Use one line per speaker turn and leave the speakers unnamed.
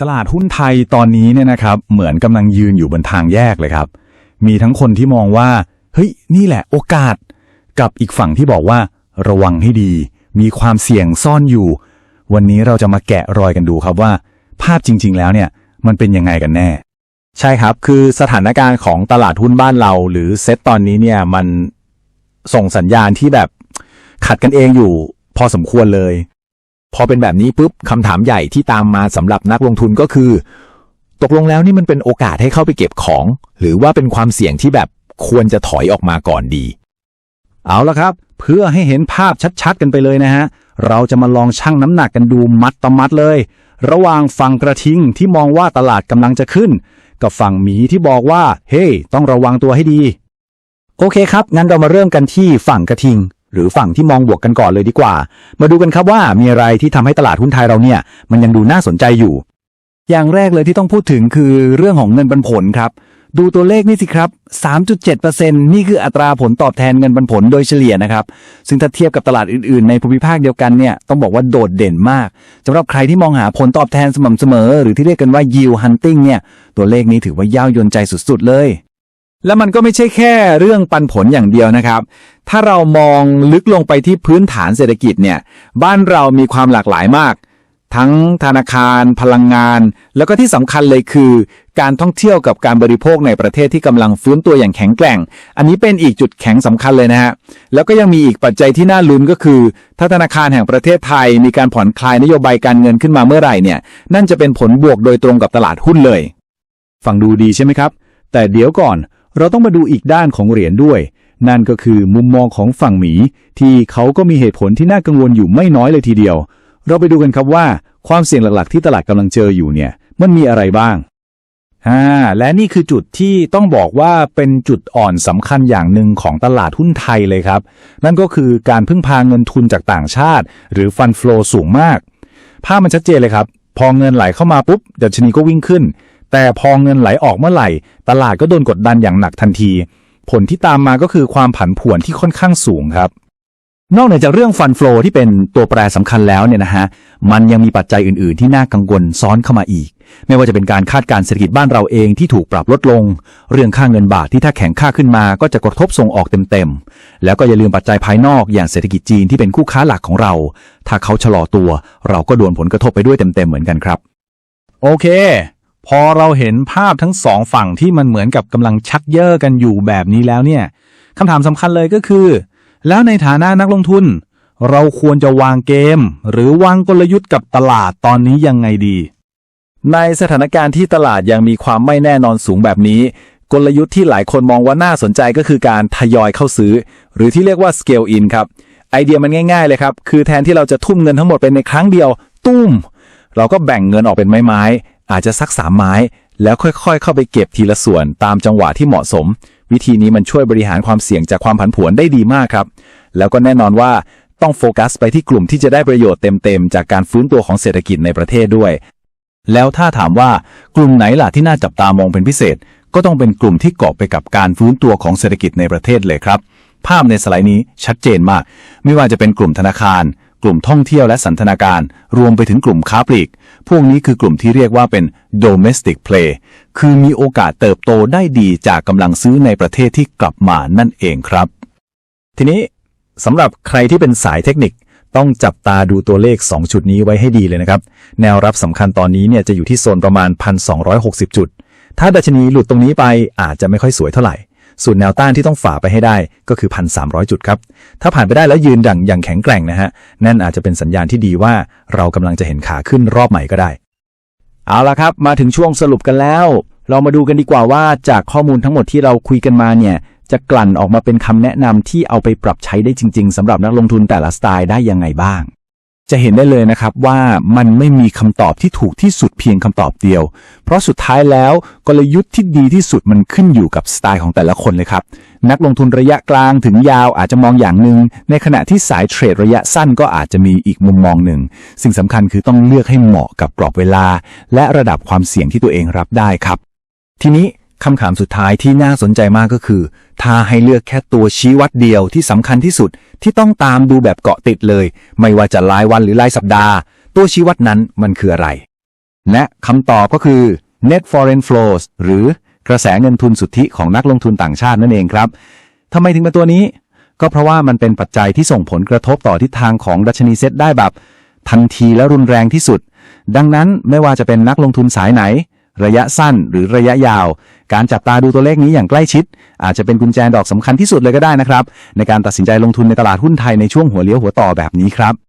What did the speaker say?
ตลาดหุ้นไทยตอนนี้เนี่ยนะครับ เหมือนกำลังยืนอยู่บนทางแยกเลยครับ มีทั้งคนที่มองว่า เฮ้ย นี่แหละโอกาส กับอีกฝั่งที่บอกว่า ระวังให้ดี มีความเสี่ยงซ่อนอยู่ วันนี้เราจะมาแกะรอยกันดูครับว่า ภาพจริง ๆ แล้วเนี่ยมันเป็นยังไงกันแน่
ใช่ครับ คือสถานการณ์ของตลาดหุ้นบ้านเรา หรือเซ็ตตอนนี้เนี่ยมันส่งสัญญาณที่แบบขัดกันเองอยู่ พอสมควรเลย พอเป็นแบบนี้ปุ๊บคำถามใหญ่ที่ตามมาสำหรับนักลงทุนก็คือ ตกลงแล้วนี่มันเป็นโอกาสให้เข้าไปเก็บของ หรือว่าเป็นความเสี่ยงที่แบบควรจะถอยออกมาก่อนดี
เอาละครับ เพื่อให้เห็นภาพชัดๆ กันไปเลยนะฮะ เราจะมาลองชั่งน้ำหนักกันดูมัดต่อมัดเลย ระหว่างฝั่งกระทิงที่มองว่าตลาดกำลังจะขึ้น กับฝั่งหมีที่บอกว่า เฮ้ยต้องระวังตัวให้ดี
โอเคครับงั้นเรามาเริ่มกันที่ฝั่งกระทิง หรือฝั่งที่มองบวกกันก่อนเลยดีกว่า มาดูกันครับว่ามีอะไรที่ทำให้ตลาดหุ้นไทยเราเนี่ย มันยังดูน่าสนใจอยู่
อย่างแรกเลยที่ต้องพูดถึงคือเรื่องของเงินปันผลครับ ดูตัวเลขนี่สิครับ 3.7%นี่คืออัตราผลตอบแทนเงินปันผลโดยเฉลี่ยนะครับ ซึ่งถ้าเทียบกับตลาดอื่นๆ ในภูมิภาคเดียวกันเนี่ยต้องบอกว่าโดดเด่นมากสำหรับใครที่มองหาผลตอบแทนสม่ำเสมอ หรือที่เรียกกันว่า yield hunting เนี่ยตัวเลขนี้ถือว่าย่าวยนใจสุดๆเลย
และมันก็ไม่ใช่แค่เรื่องปันผลอย่างเดียวนะครับ ถ้าเรามองลึกลงไปที่พื้นฐานเศรษฐกิจเนี่ย บ้านเรามีความหลากหลายมาก ทั้งธนาคาร พลังงาน แล้วก็ที่สำคัญเลยคือ การท่องเที่ยวกับการบริโภคในประเทศที่กำลังฟื้นตัวอย่างแข็งแกร่ง อันนี้เป็นอีกจุดแข็งสำคัญเลยนะฮะ แล้วก็ยังมีอีกปัจจัยที่น่าลุ้นก็คือ ถ้าธนาคารแห่งประเทศไทย มีการผ่อนคลายนโยบายการเงินขึ้นมาเมื่อไหร่เนี่ย นั่นจะเป็นผลบวกโดยตรงกับตลาดหุ้นเลย
ฟังดูดีใช่ไหมครับ แต่เดี๋ยวก่อน เราต้องมาดูอีกด้านของเหรียญด้วย นั่นก็คือมุมมองของฝั่งหมี ที่เขาก็มีเหตุผลที่น่ากังวลอยู่ไม่น้อยเลยทีเดียว เราไปดูกันครับว่าความเสี่ยงหลักๆ ที่ตลาดกำลังเจออยู่เนี่ยมันมีอะไรบ้างอ่าและนี่คือจุดที่ต้องบอกว่าเป็นจุดอ่อนสำคัญอย่างหนึ่งของตลาดหุ้นไทยเลยครับ นั่นก็คือการพึ่งพาเงินทุนจากต่างชาติ หรือฟันฟลอสูงมาก ภาพมันชัดเจนเลยครับ พอเงินไหลเข้ามาปุ๊บดัชนีก็วิ่งขึ้น แต่พอเงินไหลออกเมื่อไหร่ ตลาดก็โดนกดดันอย่างหนักทันที ผลที่ตามมาก็คือความผันผวนที่ค่อนข้างสูงครับ นอกเหนือจากเรื่องฟันฟลอที่เป็นตัวแปรสำคัญแล้วเนี่ยนะฮะ มันยังมีปัจจัยอื่น ๆ ที่น่ากังวลซ้อนเข้ามาอีก ไม่ว่าจะเป็นการคาดการณ์เศรษฐกิจบ้านเราเองที่ถูกปรับลดลง เรื่องค่าเงินบาทที่ถ้าแข็งค่าขึ้นมา ก็จะกระทบส่งออกเต็ม ๆ แล้วก็อย่าลืมปัจจัยภายนอกอย่างเศรษฐกิจจีนที่เป็นคู่ค้าหลักของเรา ถ้าเขาชะลอตัว เราก็โดนผลกระทบไปด้วยเต็ม ๆ เหมือนกันครับ โอเค พอเราเห็นภาพทั้งสองฝั่งที่มันเหมือนกับกำลังชักเย่อกันอยู่แบบนี้แล้วเนี่ยคำถามสำคัญเลยก็คือ แล้วในฐานะนักลงทุน เราควรจะวางเกม หรือวางกลยุทธ์กับตลาดตอนนี้ยังไงดี ในสถานการณ์ที่ตลาดยังมีความไม่แน่นอนสูงแบบนี้ กลยุทธ์ที่หลายคนมองว่าน่าสนใจก็คือการทยอยเข้าซื้อ หรือที่เรียกว่า scale in ครับไอเดียมันง่าย ๆ เลยครับ คือแทนที่เราจะทุ่มเงินทั้งหมดเป็นในครั้งเดียว ตุ้ม เราก็แบ่งเงินออกเป็นไม้ๆ อาจจะสักสามไม้ แล้วค่อยๆ เข้าไปเก็บทีละส่วนตามจังหวะที่เหมาะสม วิธีนี้มันช่วยบริหารความเสี่ยงจากความผันผวนได้ดีมากครับ แล้วก็แน่นอนว่าต้องโฟกัสไปที่กลุ่มที่จะได้ประโยชน์เต็มๆ จากการฟื้นตัวของเศรษฐกิจในประเทศด้วย แล้วถ้าถามว่ากลุ่มไหนล่ะที่น่าจับตามองเป็นพิเศษ ก็ต้องเป็นกลุ่มที่เกาะไปกับการฟื้นตัวของเศรษฐกิจในประเทศเลยครับ ภาพในสไลด์นี้ชัดเจนมาก ไม่ว่าจะเป็นกลุ่มธนาคาร กลุ่มท่องเที่ยวและสันทนาการ รวมไปถึงกลุ่มค้าปลีก พวกนี้คือกลุ่มที่เรียกว่าเป็น domestic play คือมีโอกาสเติบโตได้ดีจากกำลังซื้อในประเทศที่กลับมานั่นเองครับ ทีนี้สำหรับใครที่เป็นสายเทคนิคต้องจับตาดูตัวเลข2ชุดนี้ไว้ให้ดีเลยนะครับ แนวรับสำคัญตอนนี้เนี่ยจะอยู่ที่โซนประมาณ 1,260 จุด ถ้าดัชนีหลุดตรงนี้ไปอาจจะไม่ค่อยสวยเท่าไหร่ ส่วนแนวต้านที่ต้องฝ่าไปให้ได้ก็คือ 1,300 จุดครับ ถ้าผ่านไปได้แล้วยืนดังอย่างแข็งแกร่งนะฮะ นั่นอาจจะเป็นสัญญาณที่ดีว่าเรากำลังจะเห็นขาขึ้นรอบใหม่ก็ได้ เอาละครับ มาถึงช่วงสรุปกันแล้ว เรามาดูกันดีกว่าว่าจากข้อมูลทั้งหมดที่เราคุยกันมาเนี่ย จะกลั่นออกมาเป็นคำแนะนำที่เอาไปปรับใช้ได้จริง ๆสำหรับนักลงทุนแต่ละสไตล์ได้ยังไงบ้าง จะเห็นได้เลยนะครับว่ามันไม่มีคำตอบที่ถูกที่สุดเพียงคำตอบเดียว เพราะสุดท้ายแล้วกลยุทธ์ที่ดีที่สุดมันขึ้นอยู่กับสไตล์ของแต่ละคนเลยครับ นักลงทุนระยะกลางถึงยาวอาจจะมองอย่างหนึ่ง ในขณะที่สายเทรดระยะสั้นก็อาจจะมีอีกมุมมองหนึ่ง สิ่งสำคัญคือต้องเลือกให้เหมาะกับกรอบเวลา และระดับความเสี่ยงที่ตัวเองรับได้ครับ ทีนี้คำถามสุดท้ายที่น่าสนใจมากก็คือ ถ้าให้เลือกแค่ตัวชี้วัดเดียวที่สำคัญที่สุดที่ต้องตามดูแบบเกาะติดเลย ไม่ว่าจะรายวันหรือรายสัปดาห์ ตัวชี้วัดนั้นมันคืออะไร
และคำตอบก็คือ net foreign flows หรือกระแสเงินทุนสุทธิของนักลงทุนต่างชาตินั่นเองครับทำไมถึงเป็นตัวนี้ ก็เพราะว่ามันเป็นปัจจัยที่ส่งผลกระทบต่อทิศทางของดัชนีเซ็ตได้แบบทันทีและรุนแรงที่สุด ดังนั้นไม่ว่าจะเป็นนักลงทุนสายไหน ระยะสั้นหรือระยะยาว การจับตาดูตัวเลขนี้อย่างใกล้ชิด อาจจะเป็นกุญแจดอกสำคัญที่สุดเลยก็ได้นะครับ ในการตัดสินใจลงทุนในตลาดหุ้นไทยในช่วงหัวเลี้ยวหัวต่อแบบนี้ครับ